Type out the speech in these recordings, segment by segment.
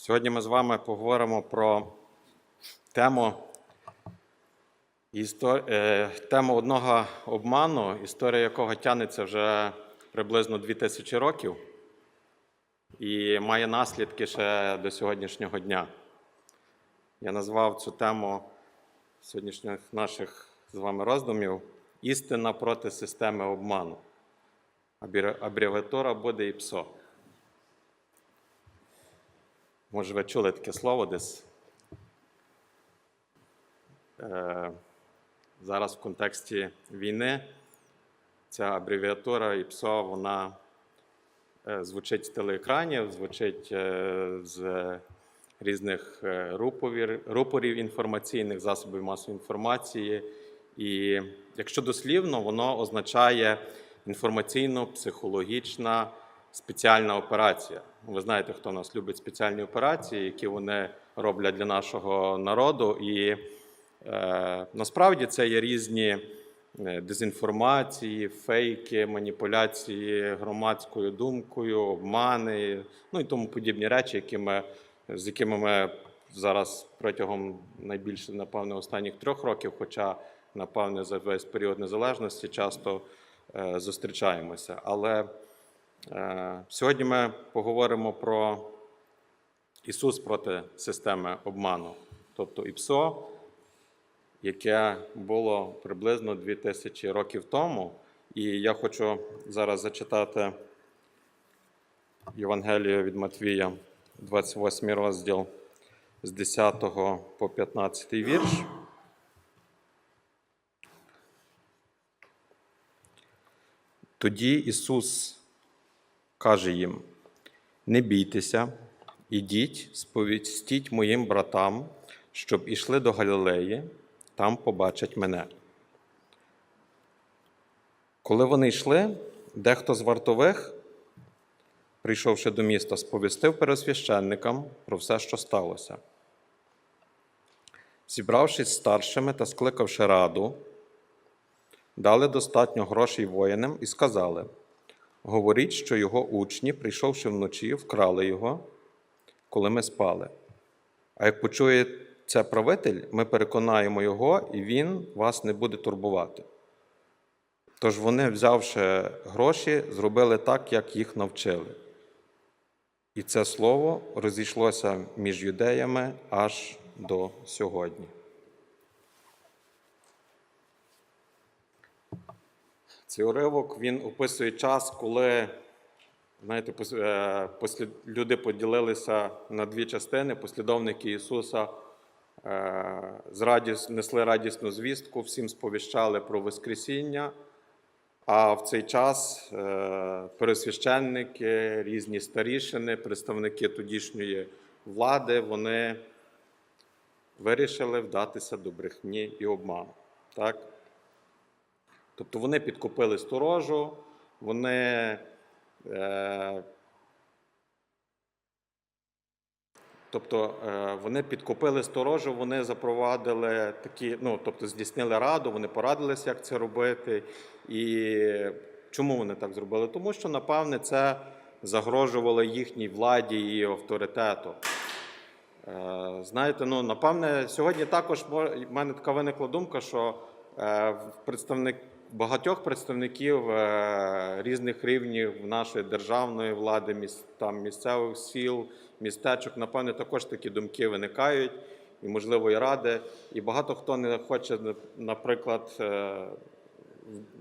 Сьогодні ми з вами поговоримо про тему, е, тему одного обману, історія якого тягнеться вже приблизно 2000 років і має наслідки ще до сьогоднішнього дня. Я назвав цю тему сьогоднішніх наших з вами роздумів Істина проти системи обману. Абревіатура буде ІПСО. Може, ви чули таке слово десь? Е, зараз в контексті війни ця абревіатура ІПСО, вона е, звучить з телеекранів, звучить е, з різних е, рупорів, рупорів інформаційних, засобів масової інформації. І якщо дослівно, воно означає інформаційно-психологічна спеціальна операція. Ви знаєте, хто нас любить спеціальні операції, які вони роблять для нашого народу. І е, насправді це є різні е, дезінформації, фейки, маніпуляції громадською думкою, обмани, ну і тому подібні речі, які ми, з якими ми зараз протягом найбільше, напевно, останніх трьох років, хоча, напевне, за весь період незалежності часто е, зустрічаємося. Але Сьогодні ми поговоримо про Ісус проти системи обману, тобто ІПСО, яке було приблизно 2000 років тому. І я хочу зараз зачитати Євангелію від Матвія, 28 розділ з 10 по 15 вірш. Тоді Ісус каже їм: Не бійтеся, ідіть, сповістіть моїм братам, щоб ішли до Галілеї, там побачать мене. Коли вони йшли, дехто з вартових, прийшовши до міста, сповістив пересвященникам про все, що сталося. Зібравшись старшими та скликавши раду, дали достатньо грошей воїнам і сказали: Говоріть, що його учні, прийшовши вночі, вкрали його, коли ми спали. А як почує це правитель, ми переконаємо його, і він вас не буде турбувати. Тож вони, взявши гроші, зробили так, як їх навчили. І це слово розійшлося між юдеями аж до сьогодні. Цей уривок він описує час, коли знаєте, е, люди поділилися на дві частини. Послідовники Ісуса е, з радіс... несли радісну звістку, всім сповіщали про Воскресіння. А в цей час е, пересвященники, різні старішини, представники тодішньої влади, вони вирішили вдатися до брехні і обману. Так? Тобто вони підкупили сторожу, вони. Е, тобто е, вони підкупили сторожу, вони запровадили такі, ну тобто здійснили раду, вони порадилися, як це робити. І чому вони так зробили? Тому що, напевне, це загрожувало їхній владі і авторитету. Е, Знаєте, ну напевне, сьогодні також в мене така виникла думка, що е, представник багатьох представників е, різних рівнів нашої державної влади, міс- там місцевих сіл, містечок, напевне, також такі думки виникають, і можливо і ради. І багато хто не хоче, наприклад, е,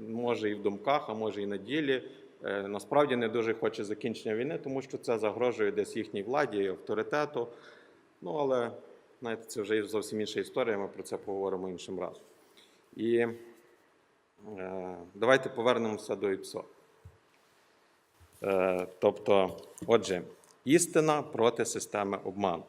може і в думках, а може і на ділі. е, Насправді не дуже хоче закінчення війни, тому що це загрожує десь їхній владі і авторитету. Ну, але знаєте, це вже зовсім інша історія, ми про це поговоримо іншим разом. І давайте повернемося до ІПСО. Е, тобто, отже, істина проти системи обману.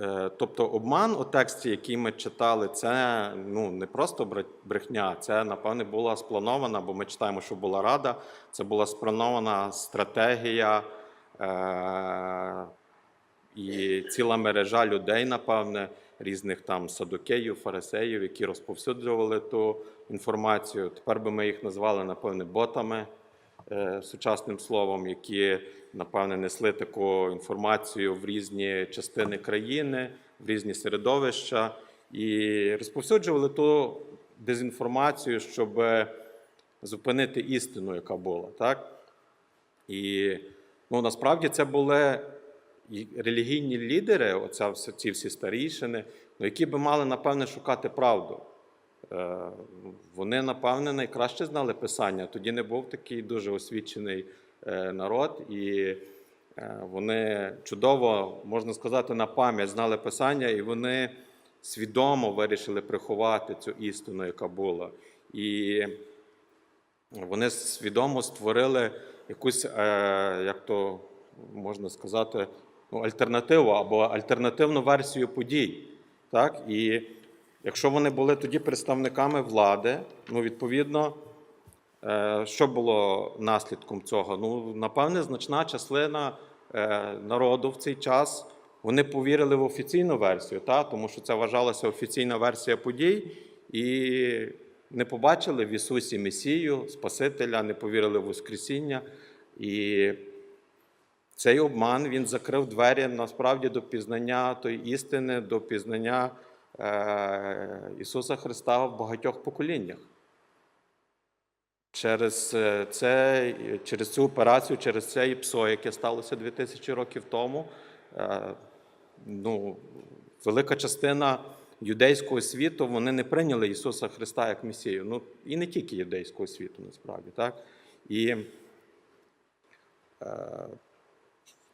Е, Тобто обман у тексті, який ми читали, це ну, не просто брехня, це, напевне, була спланована, бо ми читаємо, що була рада, це була спланована стратегія е- і ціла мережа людей, напевне, різних там садукеїв, фарисеїв, які розповсюджували ту інформацію. Тепер би ми їх назвали, напевне, ботами. е, сучасним словом, які, напевне, несли таку інформацію в різні частини країни, в різні середовища і розповсюджували ту дезінформацію, щоб зупинити істину, яка була. Так? І ну, насправді це були релігійні лідери, оця, ці всі старішини, ну, які би мали, напевне, шукати правду. Е, Вони, напевне, найкраще знали писання. Тоді не був такий дуже освічений е, народ, і е, вони чудово, можна сказати, на пам'ять знали писання, і вони свідомо вирішили приховати цю істину, яка була. І вони свідомо створили якусь, як то можна сказати, ну, альтернативу або альтернативну версію подій. Так? І якщо вони були тоді представниками влади, ну, відповідно, е, що було наслідком цього? Ну, напевне, значна частина е, народу в цей час вони повірили в офіційну версію, та? тому що це вважалася офіційна версія подій, і не побачили в Ісусі Месію, Спасителя, не повірили в Воскресіння. І цей обман він закрив двері насправді до пізнання тої істини, до пізнання е, Ісуса Христа в багатьох поколіннях. Через, е, це, через цю операцію, через це ІПСО, яке сталося 2000 років тому, е, ну, велика частина юдейського світу вони не прийняли Ісуса Христа як Месію. Ну, і не тільки юдейського світу, насправді. Так? І е,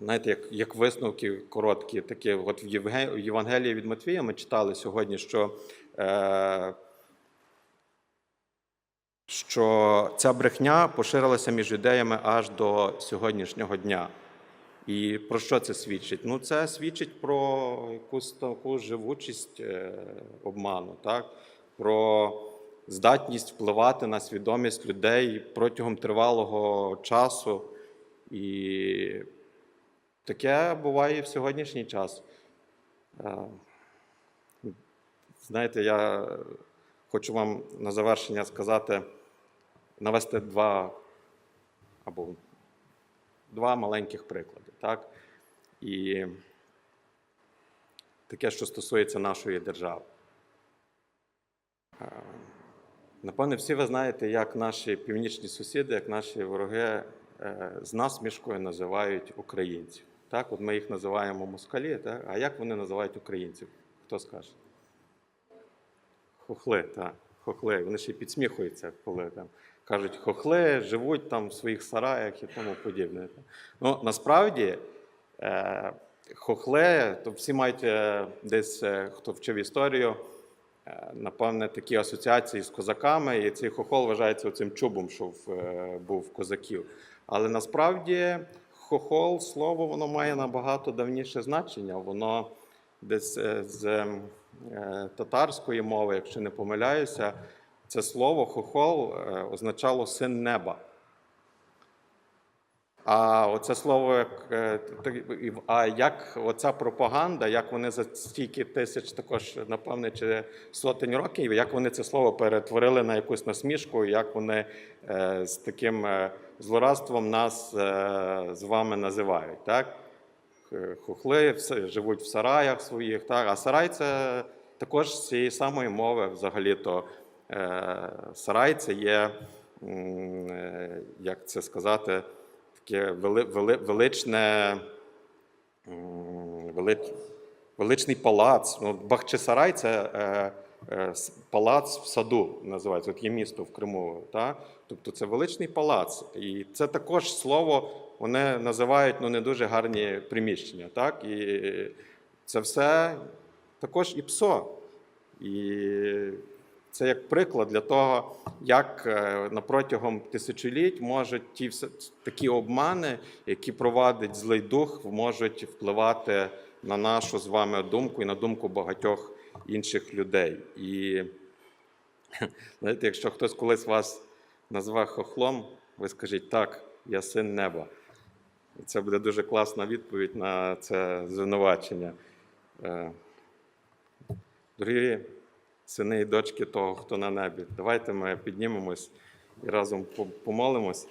знаєте, як, як висновки короткі, такі, от в Євангелії від Матвія ми читали сьогодні, що, е, що ця брехня поширилася між юдеями аж до сьогоднішнього дня. І про що це свідчить? Ну, це свідчить про якусь таку живучість е, обману, так? про здатність впливати на свідомість людей протягом тривалого часу. І таке буває і в сьогоднішній час. Е, Знаєте, я хочу вам на завершення сказати, навести два або два маленьких приклади. Так? І таке, що стосується нашої держави. Е, Напевне, всі ви знаєте, як наші північні сусіди, як наші вороги е, з насмішкою називають українців. Так, от ми їх називаємо москалі, так? а як вони називають українців? Хто скаже? Хохли, так, хохли. Вони ще підсміхуються, коли там кажуть, хохли живуть там в своїх сараях і тому подібне. Ну, насправді, е, хохли, то всі мають е, десь, е, хто вчив історію, е, напевне, такі асоціації з козаками, і цей хохол вважається цим чубом, що був козаків. Але насправді хохол, слово, воно має набагато давніше значення. Воно десь е, з е, татарської мови, якщо не помиляюся, це слово хохол е, означало син неба. А оце слово, як, а як оця пропаганда, як вони за стільки тисяч, також, напевне, чи сотень років, як вони це слово перетворили на якусь насмішку, як вони з таким злорадством нас е, з вами називають. Так? Х- Хохли живуть в сараях своїх, так? а сарай це також з цієї самої мови взагалі-то. Е, Сарай це є, е, як це сказати, таке вели, вели, величне, велич, величний палац. Ну, Бахчисарай це е, е, палац в саду, називається. От є місто в Криму. Та? Тобто це величний палац. І це також слово вони називають ну, не дуже гарні приміщення. Так? І це все також і ПСО. І це як приклад для того, як е, протягом тисячоліть можуть ті такі обмани, які провадить злий дух, можуть впливати на нашу з вами думку і на думку багатьох інших людей. І знаєте, якщо хтось колись вас назве хохлом, ви скажіть так, я син неба. І це буде дуже класна відповідь на це звинувачення. Е, Дорогі сини і дочки того, хто на небі, давайте ми піднімемось і разом помолимось.